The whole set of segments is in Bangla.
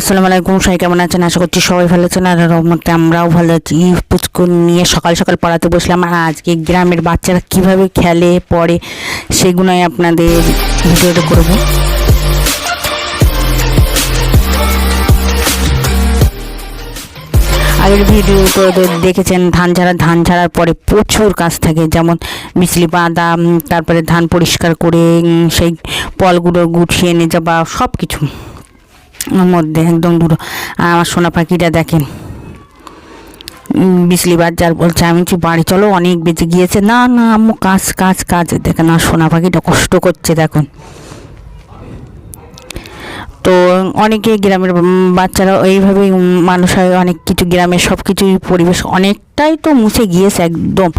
আসসালামু আলাইকুম, সবাই কেমন আছেন? আশা করছি সবাই ভালো আছেন আর রহমতে আমরাও ভালো আছি। পুচকু নিয়ে সকাল সকাল পড়াতে বসলাম। আর আজকে গ্রামের বাচ্চারা কীভাবে খেলে, পড়ে, সেগুলোই আপনাদের ভিডিওটা করব। আগের ভিডিও তো দেখেছেন, ধান ঝাড়া, ধান ঝাড়ার পরে প্রচুর কাজ থাকে। যেমন বিচলি বাঁধা তারপরে ধান পরিষ্কার করে সেই পলগুলো গুছিয়ে নিয়ে যাওয়া সব কিছু মধ্যে, একদম দূর। আমার সোনা পাখিটা দেখেন। বিসলি বাজার বলছে, আমি কি বাড়ি? চলো, অনেক বেঁচে গিয়েছে। না না, আম্মু, কাজ কাজ কাজ। দেখেন আর সোনা পাখিটা কষ্ট করছে, দেখুন। তো অনেকে গ্রামের বাচ্চারা এইভাবে মানুষ হয়, অনেক কিছু গ্রামের সব কিছুই পরিবেশ অনেকটাই তো মুছে গিয়েছে একদম।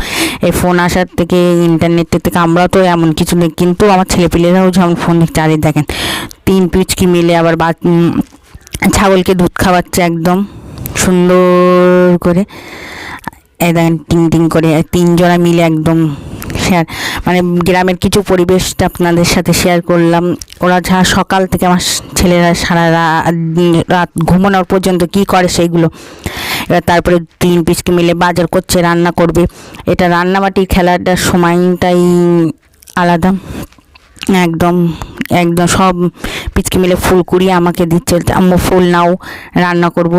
এই ফোন আসার থেকে ইন্টারনেটের থেকে আমরা তো এমন কিছু নেই, কিন্তু আমার ছেলেপিলেরাও যেমন ফোন আরে দেখেন, তিন পিচকি মিলে আবার বা ছাগলকে দুধ খাওয়াচ্ছে একদম, সুন্দর করে। এ দেখেন, টিং টিং করে, তিনজনা মিলে একদম শেয়ার মানে গ্রামের কিছু পরিবেশটা আপনাদের সাথে শেয়ার করলাম। ওরা যা সকাল থেকে আমার ছেলেরা সারা রাত ঘুমানোর পর্যন্ত কি করে সেইগুলো। এবার তারপরে তিন পিসকে মিলে বাজার করছে, রান্না করবে। এটা রান্নাবাটি খেলাটার সময়টাই আলাদা। একদম একদম সব পিচকে মিলে ফুল কুড়িয়ে আমাকে দিচ্ছে, আম্মু ফুল নাও, রান্না করব।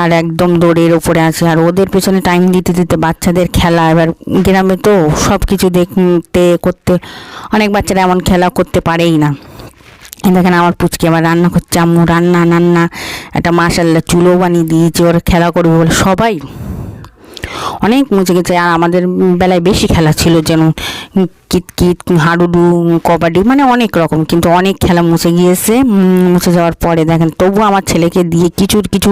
আর একদম দৌড়ের ওপরে আছে। আর ওদের পেছনে টাইম দিতে দিতে বাচ্চাদের খেলা, এবার গ্রামে তো সব কিছু দেখতে, করতে, অনেক বাচ্চারা এমন খেলা করতে পারেই না। দেখেন আমার পুচকে আবার রান্না করছে, আম্মু রান্না, নান্না, একটা মাসাল্লা চুলো বানিয়ে দিয়েছে, ওরা খেলা করবে বলে। সবাই অনেক মুছে গেছে। আর আমাদের বেলায় বেশি খেলা ছিল যেন কিতকিত হাডুডু, কবাডি মানে অনেক রকম। কিন্তু অনেক খেলা মুছে গিয়েছে। মুছে যাওয়ার পরে দেখেন, তবু আমার ছেলেকে দিয়ে কিছুর কিছু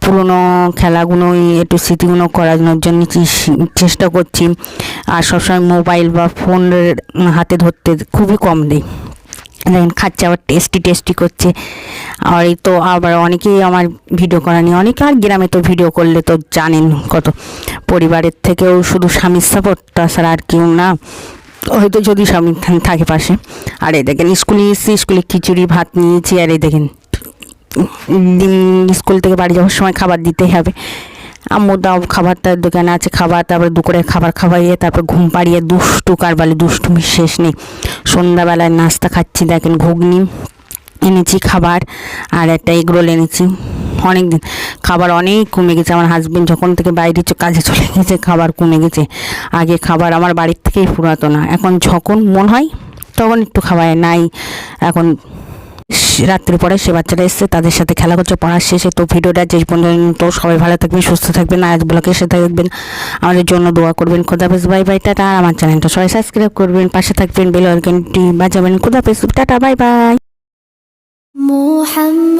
পুরনো খেলাগুলো, একটু স্মৃতিগুলো করানোর জন্য চেষ্টা করছি। আর সবসময় মোবাইল বা ফোনের হাতে ধরতে খুবই কম দিই। দেখেন খাচ্ছে আবার টেস্টি টেস্টি করছে। আর এই তো আবার অনেকেই আমার ভিডিও করা নিয়ে অনেকে আর গ্রামে তো ভিডিও করলে তো জানেন কত। পরিবারের থেকেও শুধু স্বামীর সাপোর্ট তাছাড়া আর কেউ না। হয়তো যদি স্বামী থাকে পাশে। আর এই দেখেন স্কুলে এসেছি স্কুলে খিচুড়ি ভাত নিয়েছি আর এই দেখেন উম, স্কুল থেকে বাড়ি যাওয়ার সময় খাবার দিতেই হবে। আম্মু দাও খাবারটার দোকানে আছে, খাবার, তারপরে দুপুরের খাবার খাওয়াইয়ে তারপর ঘুম পাড়িয়ে দুষ্টু কারবালি, দুষ্টুমির শেষ নেই। সন্ধ্যাবেলায় নাস্তা খাচ্ছি, দেখেন ঘুগনি, এনেছি খাবার আর একটা এগ রোল এনেছি। অনেক দিন খাবার অনেক কমে গেছে, আমার হাজব্যান্ড যখন থেকে বাইরে কাজে চলে গেছে, খাবার কমে গেছে। আগে খাবার আমার বাড়ির থেকেই ফুরাতো না এখন যখন মন হয় তখন একটু খাওয়ায়, নাই এখন রাত্রে পরে সে বাচ্চারা এসছে, তাদের সাথে খেলা করছে, পড়া শেষে। তো ভিডিওটা যে পর্যন্ত সবাই ভালো থাকবেন, সুস্থ থাকবেন আজ ব্লকের সাথে থাকবেন। আমাদের জন্য দোয়া করবেন। খোদাফেজ বাই বাই, টাটা। আর আমার চ্যানেলটা সবাই সাবস্ক্রাইব করবেন, পাশে থাকবেন, বেল অর্গানটি বাজাবেন। খোদাফেজ টাটা, বাই বাই। মোহাম্ম